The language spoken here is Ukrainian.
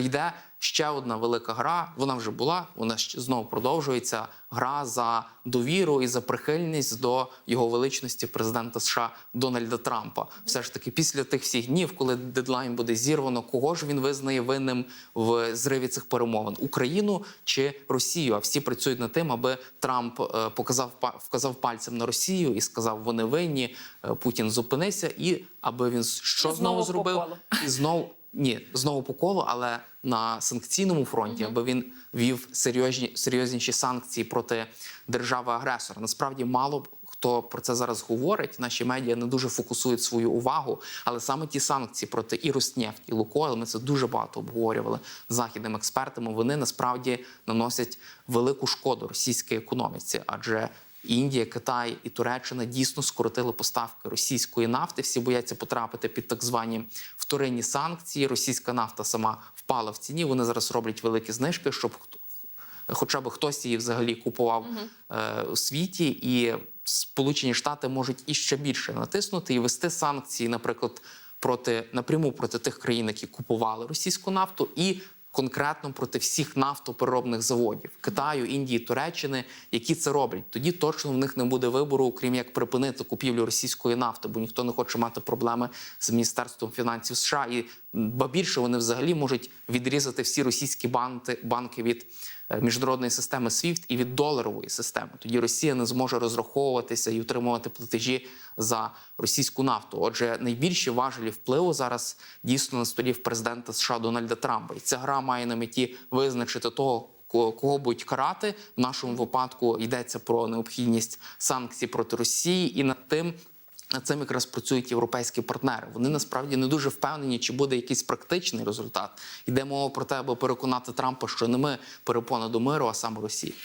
Йде ще одна велика гра. Вона вже була. Вона знову продовжується. Гра за довіру і за прихильність до його величності президента США Дональда Трампа. Все ж таки, після тих всіх днів, коли дедлайн буде зірвано, кого ж він визнає винним в зриві цих перемовин Україну чи Росію? А всі працюють над тим, аби Трамп е, показав вказав пальцем на Росію і сказав, вони винні. е, Путін зупинися, і аби він що знову знову зробив? колу. І знову ні, знову по колу, але на санкційному фронті, аби він вів серйозні серйозніші санкції проти держави-агресора. Насправді мало б хто про це зараз говорить. Наші медіа не дуже фокусують свою увагу, але саме ті санкції проти і Роснефть, і Лукойл, ми це дуже багато обговорювали з західними експертами. Вони насправді наносять велику шкоду російській економіці, адже Індія, Китай і Туреччина дійсно скоротили поставки російської нафти. Всі бояться потрапити під так звані вторинні санкції. Російська нафта сама впала в ціні. Вони зараз роблять великі знижки, щоб хоча б хтось її взагалі купував е, у світі, і Сполучені Штати можуть іще більше натиснути і вести санкції, наприклад, проти напряму проти тих країн, які купували російську нафту, і конкретно проти всіх нафтопереробних заводів Китаю, Індії, Туреччини, які це роблять. Тоді точно в них не буде вибору, крім як припинити купівлю російської нафти, бо ніхто не хоче мати проблеми з міністерством фінансів США. І ба більше вони взагалі можуть відрізати всі російські банки, банки від міжнародної системи SWIFT і від доларової системи. Тоді Росія не зможе розраховуватися і утримувати платежі за російську нафту. Отже, найбільші важелі впливу зараз дійсно на столі в президента США Дональда Трампа. І ця гра має на меті визначити того. ко- Кого будуть карати в нашому випадку йдеться про необхідність санкцій проти Росії і над тим, над цим якраз працюють європейські партнери. Вони насправді не дуже впевнені, чи буде якийсь практичний результат. Йде мова про те, аби переконати Трампа, що не ми перепона до миру, а саме Росія.